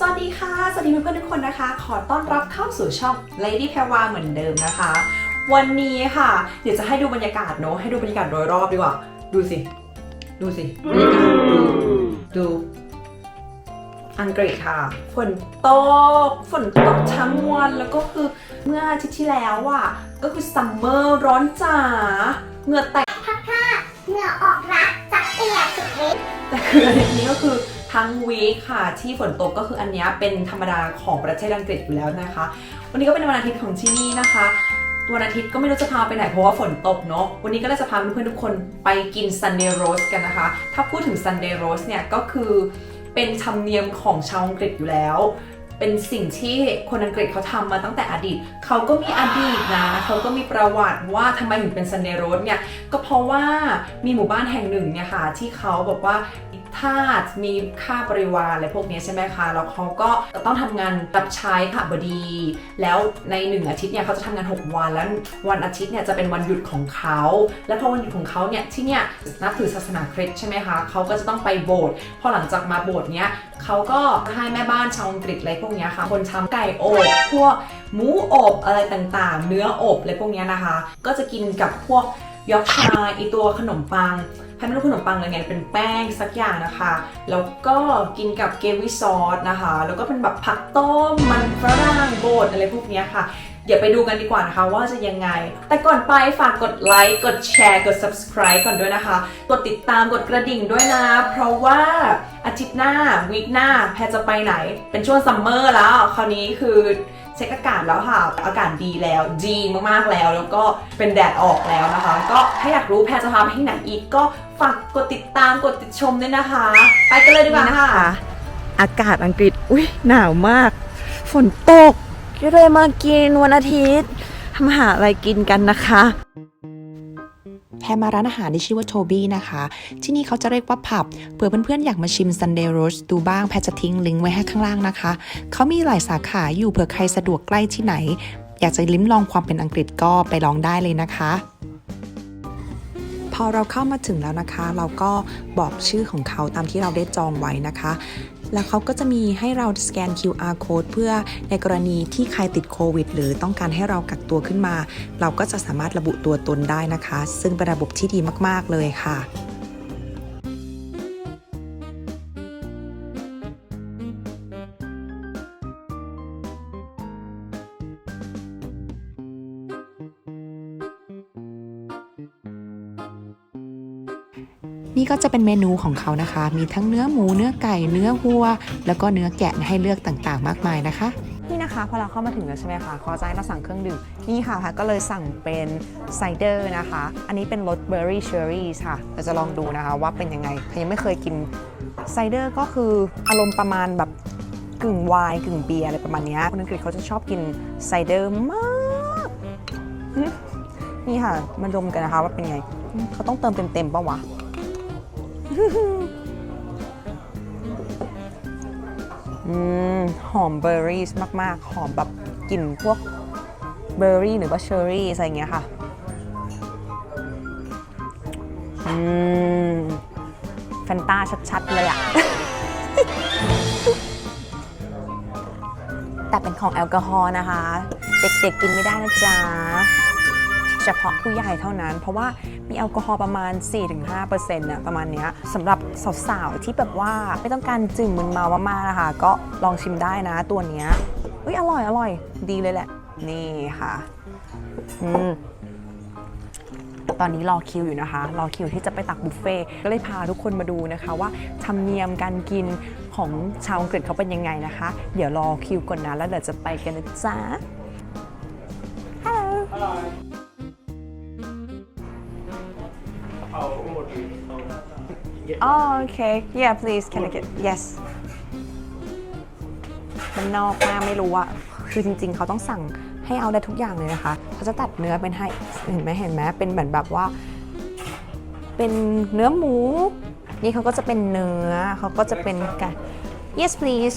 สวัสดีค่ะ สวัสดีเพื่อนๆทุกคนนะคะ ขอต้อนรับเข้าสู่ช่อง Lady p e w a เหมือนเดิมนะคะ วันนี้ค่ะ เดี๋ยวจะให้ดูบรรยากาศเนอะให้ดูบรรยากาศโดยรอบดีกว่า ดูสิ ดูสิบรรยากาศดูดู อังกฤษค่ะ ฝนตก ฝนตกทั้งวันแล้วก็คือเมื่ออาทิตย์ที่แล้วอะก็คือซัมเมอร์ร้อนจ๋าเหงื่อแตกพักผ้าเหงื่อออกรักจักเปียกสุดฤทธิ์แต่คืออาทิตย์นี้ก็คือ ทั้งวีคค่ะที่ฝนตกก็คืออันนี้เป็นธรรมดาของประเทศอังกฤษอยู่แล้วนะคะ วันนี้ก็เป็นวันอาทิตย์ของที่นี่นะคะวันอาทิตย์ก็ไม่รู้จะพาไปไหนเพราะว่าฝนตกเนาะ วันนี้ก็เลยจะพาเพื่อนๆทุกคนไปกิน Sunday roast กันนะคะ ถ้าพูดถึง Sunday roast เนี่ยก็คือเป็นธรรมเนียมของชาวอังกฤษอยู่แล้ว เป็นสิ่งที่คนอังกฤษเขาทำมาตั้งแต่อดีต เขาก็มีอดีตนะ เขาก็มีประวัติว่าทำไมถึงเป็น Sunday roast เนี่ย ก็เพราะว่ามีหมู่บ้านแห่งหนึ่งเนี่ยค่ะที่เขาบอกว่า ถ้ามีค่าบริวารอะไรพวกนี้ใช่ไหมคะ แล้วเขาก็จะต้องทำงานรับใช้ค่ะบดี แล้วในหนึ่งอาทิตย์เนี่ยเขาจะทำงาน 6 วัน แล้ววันอาทิตย์เนี่ยจะเป็นวันหยุดของเขา แล้วพอวันหยุดของเขาเนี่ยที่เนี่ยนับถือศาสนาคริสต์ใช่ไหมคะเขาก็จะต้องไปโบสถ์พอหลังจากมาโบสถ์เนี้ยเขาก็ให้แม่บ้านชาวอังกฤษอะไรพวกนี้ค่ะ คนทำไก่อบพวกหมูอบอะไรต่างๆ เนื้ออบอะไรพวกนี้นะคะ ก็จะกินกับพวก ยอกชาอีตัวขนมปังแพนไม่รู้ขนมปังเลยไงเป็นแป้งสักอย่างนะคะ แล้วก็กินกับเกวิซอสนะคะ แล้วก็เป็นแบบผักต้มมันฝรั่งโบดอะไรพวกนี้ค่ะเดี๋ยวไปดูกันดีกว่านะคะว่าจะยังไง แต่ก่อนไปฝากกดไลค์ กดแชร์ กด subscribe ก่อนด้วยนะคะ กดติดตาม กดกระดิ่งด้วยนะ เพราะว่าอาทิตย์หน้าวีคหน้าแพรจะไปไหน เป็นช่วงซัมเมอร์แล้ว คราวนี้คือ เช็คอากาศแล้วค่ะ อากาศดีแล้ว ดีมากๆแล้ว แล้วก็เป็นแดดออกแล้วนะคะ ก็ถ้าอยากรู้แพรจะพาไปที่ไหนอีกก็ฝากกดติดตามกดติดชมด้วยนะคะ ไปกันเลยดีกว่าค่ะอากาศอังกฤษ อุ้ยหนาวมาก ฝนตกก็เลยมากินวันอาทิตย์ทำหาอะไรกินกันนะคะ แพรมาร้านอาหารที่ชื่อว่าโทบี้นะคะ ที่นี่เขาจะเรียกว่าผับเผื่อเพื่อนๆอยากมาชิม Sunday Roast ดูบ้างแพรจะทิ้งลิงก์ไว้ให้ข้างล่างนะคะ เขามีหลายสาขาอยู่เผื่อใครสะดวกใกล้ที่ไหน อยากจะลิ้มลองความเป็นอังกฤษก็ไปลองได้เลยนะคะพอเราเข้ามาถึงแล้วนะคะ เราก็บอกชื่อของเขาตามที่เราได้จองไว้นะคะ แล้วเขาก็จะมีให้เราสแกน QR code เพื่อในกรณีที่ใครติดโควิด หรือต้องการให้เรากักตัวขึ้นมา เราก็จะสามารถระบุตัวตนได้นะคะ ซึ่งเป็นระบบที่ดีมาก ๆ เลยค่ะ จะเป็นเมนูของเขานะคะ มีทั้งเนื้อหมูเนื้อไก่เนื้อวัว แล้วก็เนื้อแกะให้เลือกต่างๆ มากมายนะคะนี่นะคะพอเราเข้ามาถึงแล้วใช่ไหมคะเขาจะให้เราสั่งเครื่องดื่มนี่ค่ะก็เลยสั่งเป็นไซเดอร์นะคะ อันนี้เป็นรสเบอร์รี่เชอร์รี่ค่ะเราจะลองดูนะคะว่าเป็นยังไงยังไม่เคยกินไซเดอร์ก็คืออารมณ์ประมาณแบบกึ่งไวน์กึ่งเบียร์อะไรประมาณนี้คนอังกฤษเขาจะชอบกินไซเดอร์มากนี่ค่ะมาดมกันนะคะว่าเป็นไงเขาต้องเติมเต็มๆปะวะ อืมหอมเบอร์รี่มาก ๆ หอมแบบกลิ่นพวกเบอร์รี่หรือว่าเชอร์รี่อะไรเงี้ยค่ะ อืมแฟนตาชัด ๆ เลยอะแต่เป็นของแอลกอฮอล์นะคะ เด็ก ๆ กินไม่ได้นะจ๊ะ เฉพาะผู้ใหญ่เท่านั้น เพราะว่า มีแอลกอฮอล์ประมาณ 4-5%นะประมาณเนี้ยสำหรับสาวๆที่แบบว่าไม่ต้องการจื่มมึนเมามากๆนะคะ ก็ลองชิมได้นะตัวเนี้ยอุ้ยอร่อยอร่อย ดีเลยแหละ นี่ค่ะอืมตอนนี้รอคิวอยู่นะคะ รอคิวที่จะไปตักบุฟเฟ่ก็เลยพาทุกคนมาดูนะคะว่าธรรมเนียมการกินของชาวอังกฤษเขาเป็นยังไงนะคะ เดี๋ยวรอคิวก่อนนะ แล้วเดี๋ยวจะไปกันนะจ๊ะ Hello Oh, okay. Yeah, please. Can I get yes? มันนอกมากไม่รู้อะคือจริง ๆ เขาต้องสั่งให้เอาได้ทุกอย่างเลยนะคะ เขาจะตัดเนื้อเป็นให้ เห็นไหมเห็นไหมเป็นเหมือนแบบว่า เป็นเนื้อหมู นี่เขาก็จะเป็นเนื้อ เขาก็จะเป็นไก่ yes please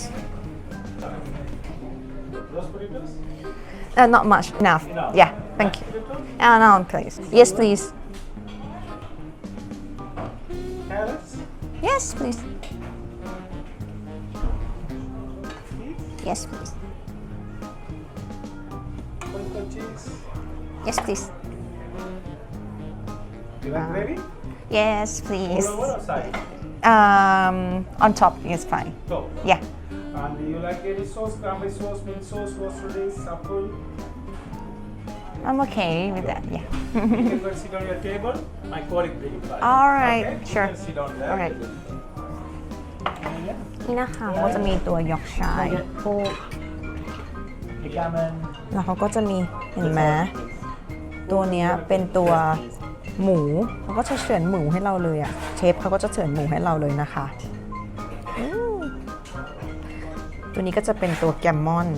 uh, not much enough yeah thank you uh, no please yes please Carrots? yes please yes please cheese. yes please You like gravy? yes please Over or side? um on top is fine Top. yeah And do you like any sauce? Cranberry sauce, mint sauce, base, apple? I'm okay with that yeah you can go sit on your table. My colleague bring it back. All right, Okay? sure. You can sit down there. All right. And yeah. นี่นะคะก็จะมีตัวยอกชาย Nugget, pork, the gammon. แล้วเขาก็จะมีเห็นไหมตัวเนี้ยเป็นตัวหมูเขาก็จะเฉือนหมูให้เราเลยอะเชฟเขาก็จะเฉือนหมูให้เราเลยนะคะอืมตัวนี้ก็จะเป็นตัวแกมมอน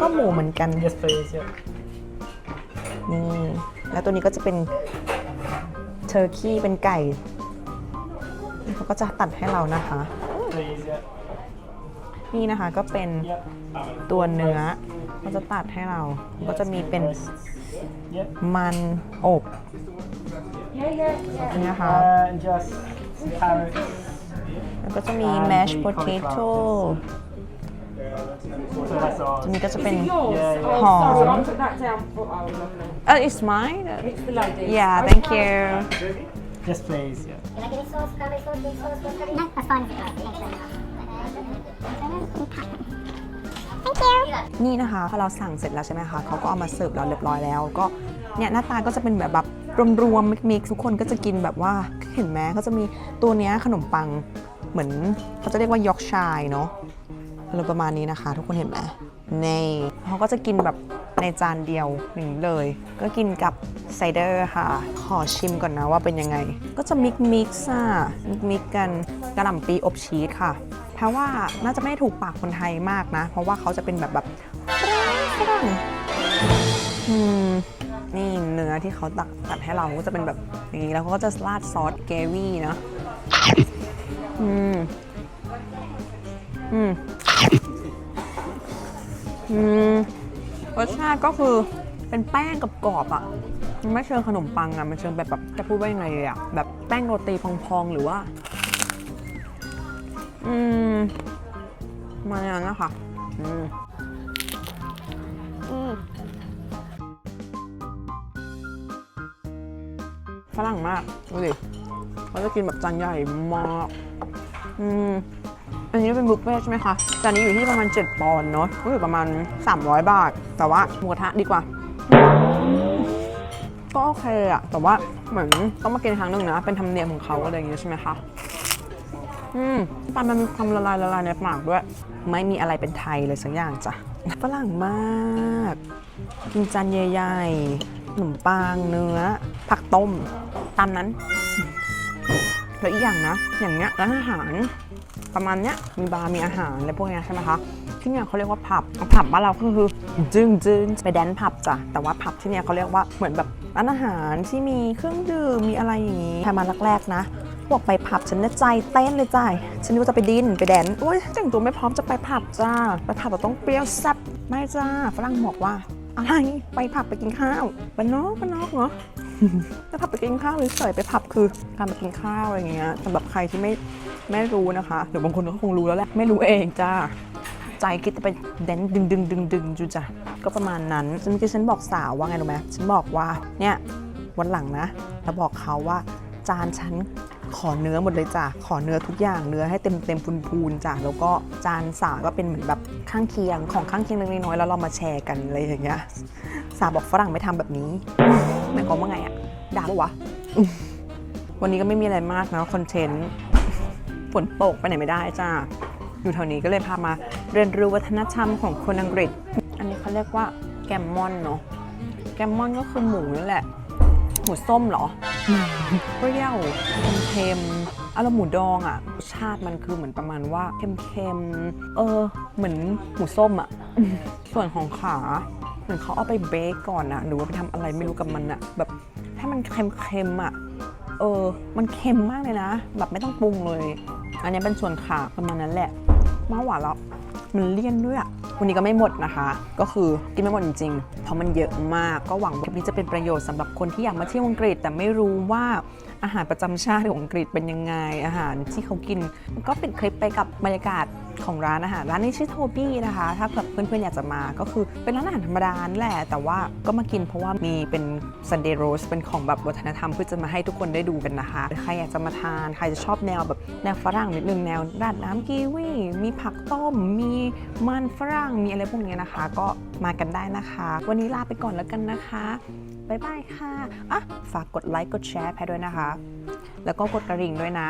ก็หมูเหมือนกัน Yes, please. Yeah. นี่ แล้วตัวนี้ก็จะเป็นเทอร์คีเป็นไก่เขาก็จะตัดให้เรานะคะ นี่นะคะก็เป็นตัวเนื้อเขาจะตัดให้เรา ก็จะมีเป็นมันอบนี่นะคะแล้วก็จะมี mashed potato So that's all. อันนี้ก็จะเป็น Yeah, yeah. หอ Sorry, ม I'll put that down for our lovely. uh, it's mine It's the ladies. yeah thank you Yes, please. Yeah. You like any sauce? Cranberry sauce, mint sauce, mustard No, that's fine. Thank you. นี่นะคะพอเราสั่งเสร็จแล้วใช่ไหมคะเขาก็เอามาเสิร์ฟเราเรียบร้อยแล้ว ก็เนี่ยหน้าตาก็จะเป็นแบบแบบรวมๆมิกๆทุกคนก็จะกินแบบว่าเห็นไหมเขาจะมีตัวเนี้ยขนมปังเหมือนเขาจะเรียกว่ายอกชายเนาะ อะไรประมาณนี้นะคะ ทุกคนเห็นไหมนี่เขาก็จะกินแบบในจานเดียวอย่งเลย ก็กินกับไซเดอร์ค่ะ ขอชิมก่อนนะว่าเป็นยังไง ก็จะมิกมิกซ์อะมิกมิกกันกระหล่ำปีอบชีสค่ะเพราะว่าน่าจะไม่ถูกปากคนไทยมากนะ เพราะว่าเขาจะเป็นแบบแบบฝรั่งอืมนี่เนื้อที่เขาตักตัดให้เราก็จะเป็นแบบอย่างนี้แล้วเขาก็จะราดซอสเกวี่เนาะอืม อืม อืมรสชาติก็คือเป็นแป้งกับกรอบอะ่ะมันไม่เชิงขนมปังอะ่ะ มันเชิงแบบแบบจะพูดว่ายังไงเลยอะ่ะ แบบแป้งโรตีพองๆ หรือว่า อืม มาอย่างนั้นนะคะอืมฝรั่งมากดูดิเขาจะกินแบบจานใหญ่มากอืม อันนี้เป็นบุฟเฟ่ใช่ไหมคะจานนี้อยู่ที่ประมาณ 7 ปอนด์เนาะก็อยู่ประมาณ 300 บาท แต่ว่าหมูกระทะดีกว่า ก็โอเคอะแต่ว่าเหมือนต้องมากินครั้งหนึ่งนะ เป็นธรรมเนียมของเขาอะไรอย่างเงี้ยใช่ไหมคะ อืมปลามันมีความละลายละลายในปากด้วย ไม่มีอะไรเป็นไทยเลยสักอย่างจ้ะ ฝรั่งมาก กินจานใหญ่ๆขนมปังเนื้อ ผักต้ม ตามนั้นแล้วอีกอย่างนะ อย่างเนี้ยร้านอาหาร ประมาณเนี้ยมีบาร์มีอาหารอะไรพวกเนี้ยใช่ไหมคะที่เนี่ยเขาเรียกว่าผับผับบ้านเราก็คือจึ้งจึ้งไปแดนผับจ้ะแต่ว่าผับที่เนี่ยเขาเรียกว่าเหมือนแบบร้านอาหารที่มีเครื่องดื่มมีอะไรอย่างงี้ใครมาแรกๆนะบอกไปผับฉันเนี่ยใจเต้นเลยจ้าฉันนึกว่าจะไปดินไปแดนโอ้ยแต่งตัวไม่พร้อมจะไปผับจ้าไปผับเราต้องเปรี้ยวแซ่บไม่จ้าฝรั่งบอกว่าอะไรไปผับไปกินข้าวบ้านนอกบ้านนอกเหรอ ไปผับไปกินข้าวเฉยไปผับคือการไปกินข้าวอะไรเงี้ยสำหรับใครที่ไม่ไม่รู้นะคะหรือบางคนก็คงรู้แล้วแหละไม่รู้เองจ้าใจคิดจะไปเดนดึงดึงดึงดึงจูจ้ะก็ประมาณนั้นฉันเมื่อกี้ฉันบอกสาวว่าไงรู้ไหมฉันบอกว่าเนี่ยวันหลังนะแล้วบอกเขาว่าจานฉันขอเนื้อหมดเลยจ้ะ ขอเนื้อทุกอย่างเนื้อให้เต็มเต็มพูนพูนๆจ้ะ แล้วก็จานสาก็เป็นเหมือนแบบข้างเคียงของข้างเคียงเล็กน้อยแล้วเรามาแชร์กันอะไรอย่างเงี้ยสาบอกฝรั่งไม่ทำแบบนี้ หมายความว่าไงอะด่าปะวะอืมวันนี้ก็ไม่มีอะไรมากนะคอนเทนต์ฝนตกไปไหนไม่ได้จ้า อยู่แถวนี้ก็เลยพามาเรียนรู้วัฒนธรรมของคนอังกฤษ อันนี้เขาเรียกว่าแกมมอนเนาะ แกมมอนก็คือหมูนั่นแหละ หมูส้มเหรอเปรี้ยวเค็มๆอารมณ์หมูดองอะรสชาติมันคือเหมือนประมาณว่าเค็มๆ เออ เหมือนหมูส้มอะส่วนของขา เหมือนเขาเอาไปเบคก่อนอะหรือว่าไปทำอะไรไม่รู้กับมันอะแบบให้มันเค็มๆอะเออ มันเค็มมากเลยนะ แบบไม่ต้องปรุงเลย อันนี้เป็นส่วนขาประมาณนั้นแหละมาหวานแล้วมันเลี่ยนด้วยอะวันนี้ก็ไม่หมดนะคะ ก็คือกินไม่หมดจริงๆ เพราะมันเยอะมาก ก็หวังว่าคลิปนี้จะเป็นประโยชน์สำหรับคนที่อยากมาเที่ยวอังกฤษ แต่ไม่รู้ว่า อาหารประจำชาติของอังกฤษเป็นยังไงอาหารที่เขากิน ก็เป็นคลิปไปกับบรรยากาศของร้านอาหารร้านนี้ชื่อโทบี้นะคะ ถ้าเพื่อนๆอยากจะมาก็คือเป็นร้านอาหารธรรมดาแหละ แต่ว่าก็มากินเพราะว่ามีเป็น Sunday roast เป็นของแบบวัฒนธรรมเพื่อจะมาให้ทุกคนได้ดูกันนะคะใครอยากจะมาทานใครจะชอบแนวแบบแนวฝรั่งนิดนึงแนวราดน้ำกีวีมีผักต้ม มีมันฝรั่งมีอะไรพวกนี้นะคะ ก็มากันได้นะคะ วันนี้ลาไปก่อนแล้วกันนะคะ บ๊ายบายค่ะอะฝากกดไลค์กดแชร์แพ้ด้วยนะคะ แล้วก็กดกระดิ่งด้วยนะ